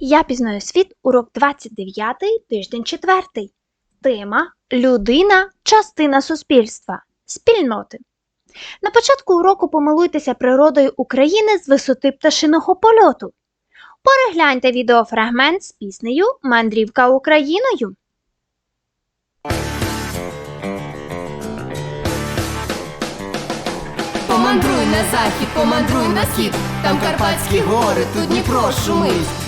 Я пізнаю світ, урок 29, тиждень 4. Тема Людина частина суспільства. Спільноти. На початку уроку помилуйтеся природою України з висоти пташиного польоту. Перегляньте відеофрагмент з піснею Мандрівка Україною. Помандруй на захід, помандруй на схід, там Карпатські гори, тут Дніпро шумить.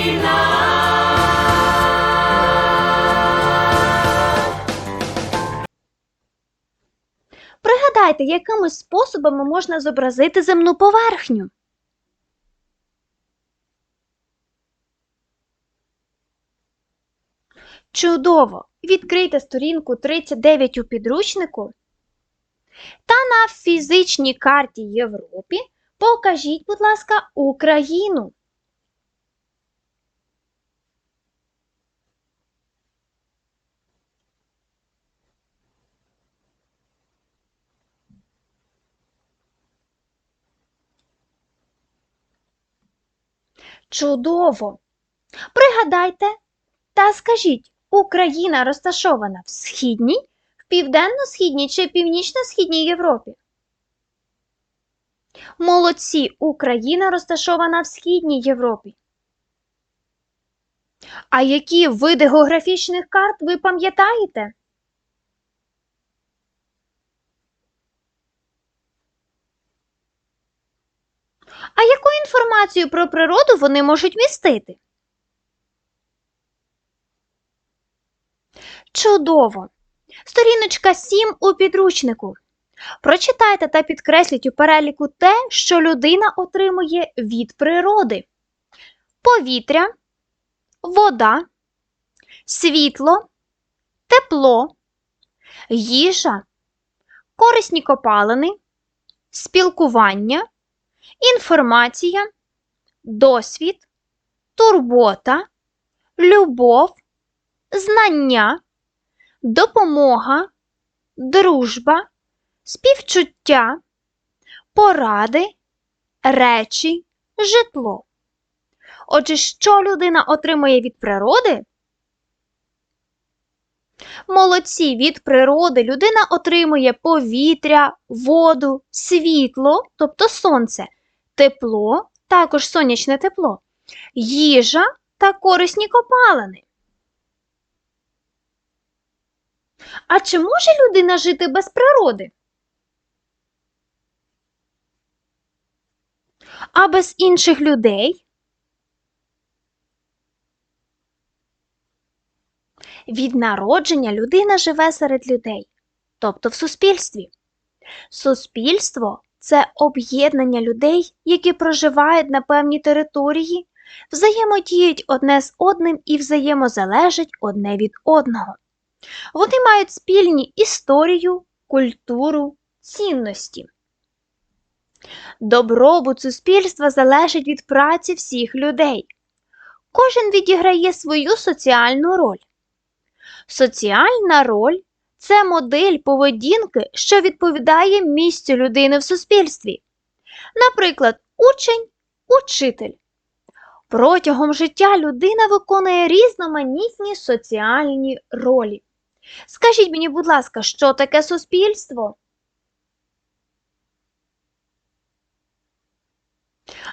Пригадайте, якими способами можна зобразити земну поверхню. Чудово! Відкрийте сторінку 39 у підручнику та на фізичній карті Європі покажіть, будь ласка, Україну. Чудово! Пригадайте та скажіть, Україна розташована в східній, в південно-східній чи північно-східній Європі? Молодці, Україна розташована в східній Європі. А які види географічних карт ви пам'ятаєте? А яку інформацію про природу вони можуть містити? Чудово! Сторіночка 7 у підручнику. Прочитайте та підкресліть у переліку те, що людина отримує від природи: повітря, вода, світло, тепло, їжа, корисні копалини, спілкування, інформація, досвід, турбота, любов, знання, допомога, дружба, співчуття, поради, речі, житло. Отже, що людина отримує від природи? Молодці від природи людина отримує повітря, воду, світло, тобто сонце, тепло, також сонячне тепло, їжа та корисні копалини. А чи може людина жити без природи? А без інших людей? Від народження людина живе серед людей, тобто в суспільстві. Суспільство це об'єднання людей, які проживають на певній території, взаємодіють одне з одним і взаємозалежать одне від одного. Вони мають спільні історію, культуру, цінності. Добробут суспільства залежить від праці всіх людей. Кожен відіграє свою соціальну роль. Соціальна роль це модель поведінки, що відповідає місцю людини в суспільстві. Наприклад, учень, учитель. Протягом життя людина виконує різноманітні соціальні ролі. Скажіть мені, будь ласка, що таке суспільство?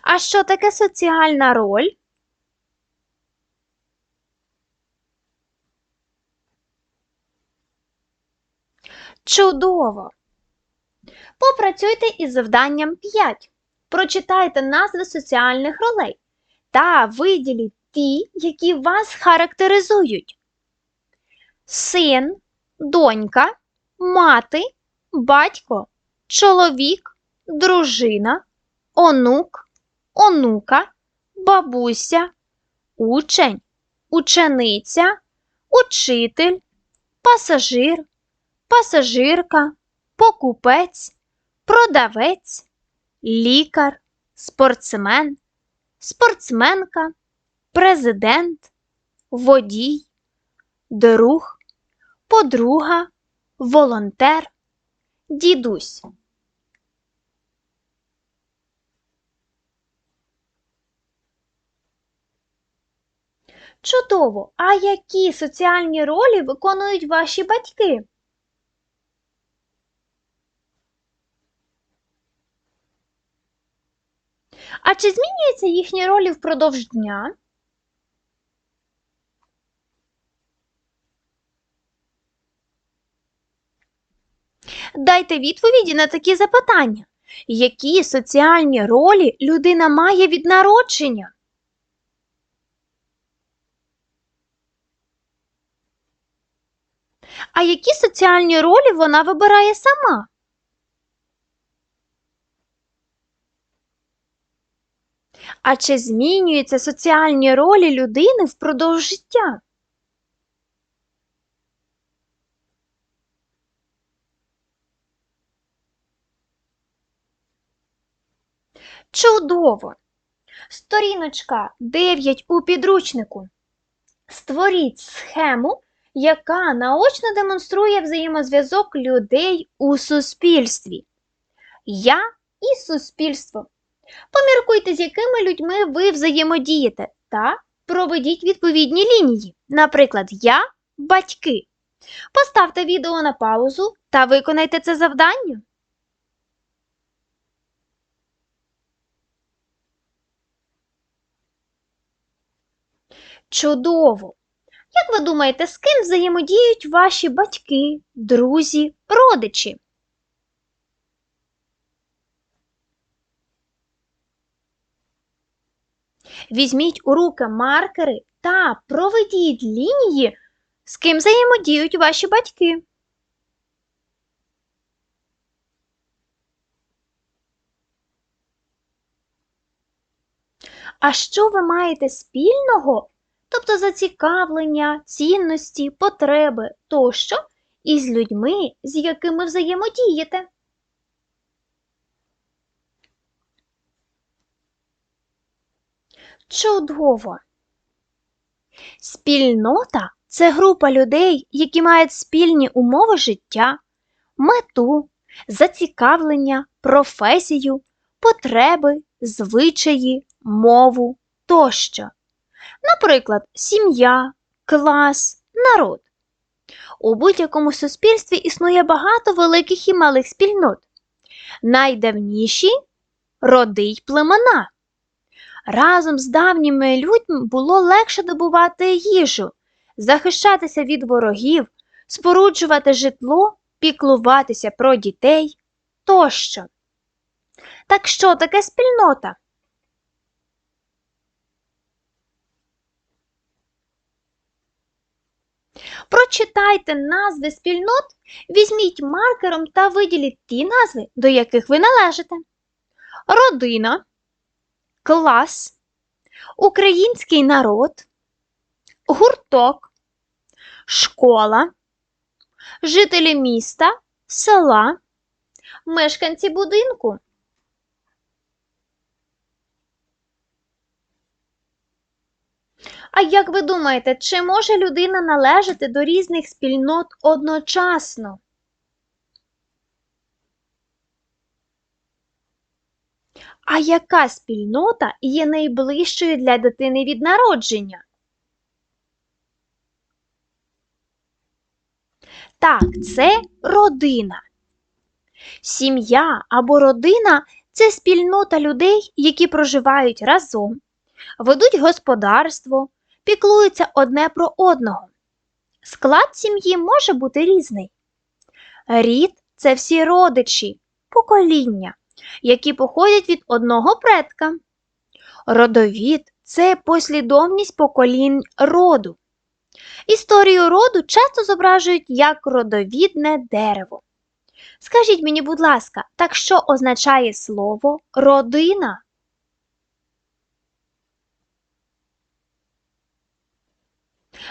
А що таке соціальна роль? Чудово! Попрацюйте із завданням 5. Прочитайте назви соціальних ролей та виділіть ті, які вас характеризують. Син, донька, мати, батько, чоловік, дружина, онук, онука, бабуся, учень, учениця, учитель, пасажир, пасажирка, покупець, продавець, лікар, спортсмен, спортсменка, президент, водій, друг, подруга, волонтер, дідусь. Чудово! А які соціальні ролі виконують ваші батьки? А чи змінюються їхні ролі впродовж дня? Дайте відповіді на такі запитання. Які соціальні ролі людина має від народження? А які соціальні ролі вона вибирає сама? А чи змінюються соціальні ролі людини впродовж життя? Чудово! Сторіночка 9 у підручнику. Створіть схему, яка наочно демонструє взаємозв'язок людей у суспільстві. Я і суспільство. Поміркуйте, з якими людьми ви взаємодієте, та проведіть відповідні лінії. Наприклад, я батьки. Поставте відео на паузу та виконайте це завдання. Чудово! Як ви думаєте, з ким взаємодіють ваші батьки, друзі, родичі? Візьміть у руки маркери та проведіть лінії, з ким взаємодіють ваші батьки. А що ви маєте спільного, тобто зацікавлення, цінності, потреби тощо, із людьми, з якими взаємодієте? Чудово! Спільнота це група людей, які мають спільні умови життя, мету, зацікавлення, професію, потреби, звичаї, мову тощо. Наприклад, сім'я, клас, народ. У будь-якому суспільстві існує багато великих і малих спільнот. Найдавніші роди й племена. Разом з давніми людьми було легше добувати їжу, захищатися від ворогів, споруджувати житло, піклуватися про дітей тощо. Так що таке спільнота? Прочитайте назви спільнот, візьміть маркером та виділіть ті назви, до яких ви належите. Родина, клас, український народ, гурток, школа, жителі міста, села, мешканці будинку. А як ви думаєте, чи може людина належати до різних спільнот одночасно? А яка спільнота є найближчою для дитини від народження? Так, це родина. Сім'я або родина це спільнота людей, які проживають разом, ведуть господарство, піклуються одне про одного. Склад сім'ї може бути різний. Рід це всі родичі, покоління, які походять від одного предка. Родовід це послідовність поколінь роду. Історію роду часто зображують як родовідне дерево. Скажіть мені, будь ласка, так що означає слово родина?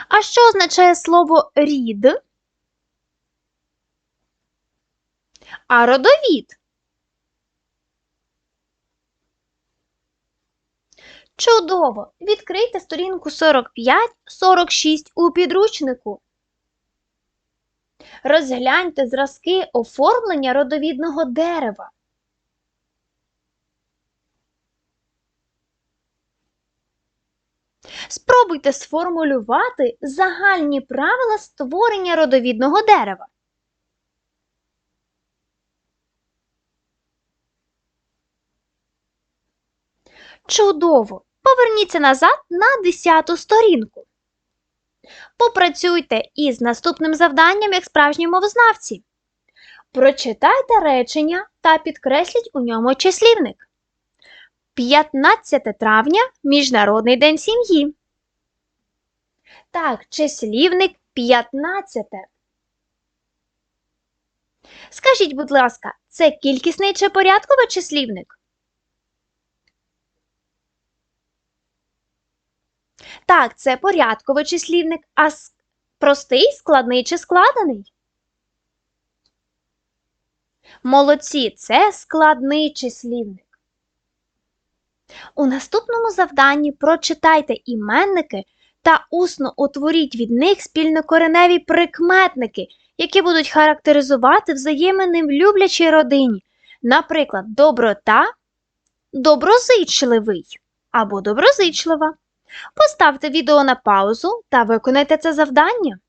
А що означає слово рід? А родовід? Чудово! Відкрийте сторінку 45-46 у підручнику. Розгляньте зразки оформлення родовідного дерева. Спробуйте сформулювати загальні правила створення родовідного дерева. Чудово! Поверніться назад на 10 сторінку. Попрацюйте із наступним завданням як справжні мовознавці. Прочитайте речення та підкресліть у ньому числівник. 15 травня Міжнародний день сім'ї. Так, числівник 15. Скажіть, будь ласка, це кількісний чи порядковий числівник? Так, це порядковий числівник, а простий, складний чи складений? Молодці, це складний числівник. У наступному завданні прочитайте іменники та усно утворіть від них спільнокореневі прикметники, які будуть характеризувати взаємини в люблячій родині. Наприклад, доброта, доброзичливий або доброзичлива. Поставте відео на паузу та виконайте це завдання.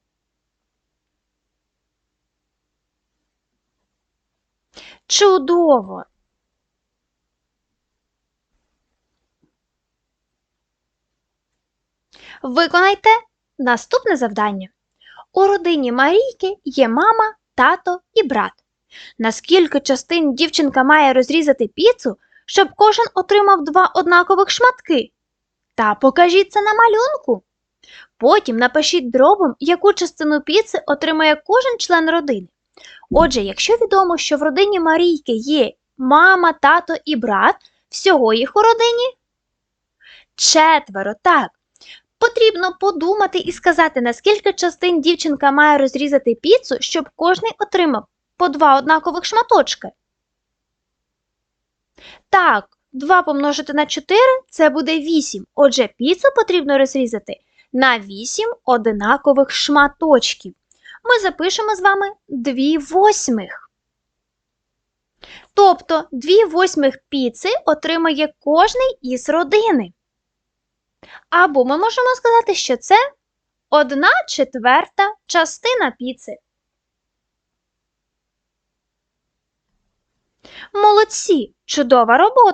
Чудово! Виконайте наступне завдання. У родині Марійки є мама, тато і брат. Наскільки частин дівчинка має розрізати піцу, щоб кожен отримав два однакових шматки? Та покажіть це на малюнку. Потім напишіть дробом, яку частину піци отримає кожен член родини. Отже, якщо відомо, що в родині Марійки є мама, тато і брат, всього їх у родині четверо, так. Потрібно подумати і сказати, наскільки частин дівчинка має розрізати піцу, щоб кожний отримав по два однакових шматочки. Так, 2 помножити на 4 це буде 8. Отже, піцу потрібно розрізати на 8 однакових шматочків. Ми запишемо з вами 2 восьмих. Тобто 2 восьмих піци отримає кожний із родини. Або ми можемо сказати, що це 1 четверта частина піци. Молодці! Чудова робота!